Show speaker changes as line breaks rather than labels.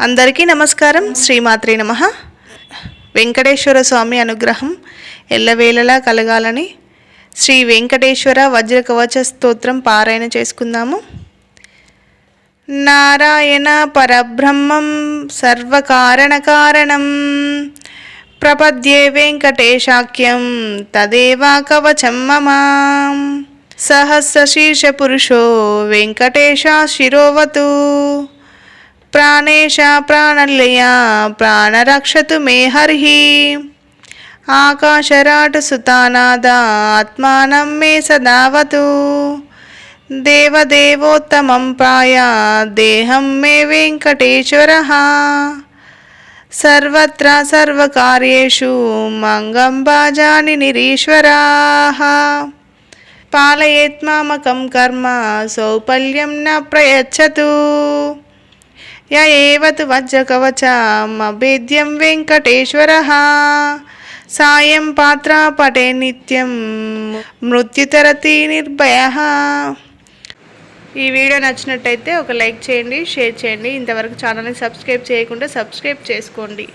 అందరికీ నమస్కారం. శ్రీమాత్రే నమ. వెంకటేశ్వర స్వామి అనుగ్రహం ఎల్లవేళలా కలగాలని శ్రీ వెంకటేశ్వర వజ్ర కవచ స్తోత్రం పారాయణ చేసుకుందాము. నారాయణ పరబ్రహ్మం సర్వకారణకారణం ప్రపద్యే వెంకటేశాఖ్యం తదేవా కవచం మమ. సహస్రశీర్ష పురుషో వెంకటేశ శిరోవతు ప్రాణేశ ప్రాణలయ ప్రాణరక్షతు మే హరి. ఆకాశరాటు సుతానాద ఆత్మానం మే సదావతు. దేవదేవోత్తమం ప్రాయ దేహం మే వెంకటేశ్వర. సర్వత్ర సర్వకార్యేషు మంగం బాజాని నిరీశ్వరా. పాలయేత్మామకం కర్మ సౌపల్యం న ప్రయచ్చతు. య ఏవత్ తు వెంకటేశ్వర. సాయం పాత్ర పటే నిత్యం మృత్యుతరతి నిర్భయ. ఈ వీడియో నచ్చినట్టయితే ఒక లైక్ చేయండి షేర్ చేయండి. ఇంతవరకు ఛానల్ని సబ్స్క్రైబ్ చేయకుండా సబ్స్క్రైబ్ చేసుకోండి.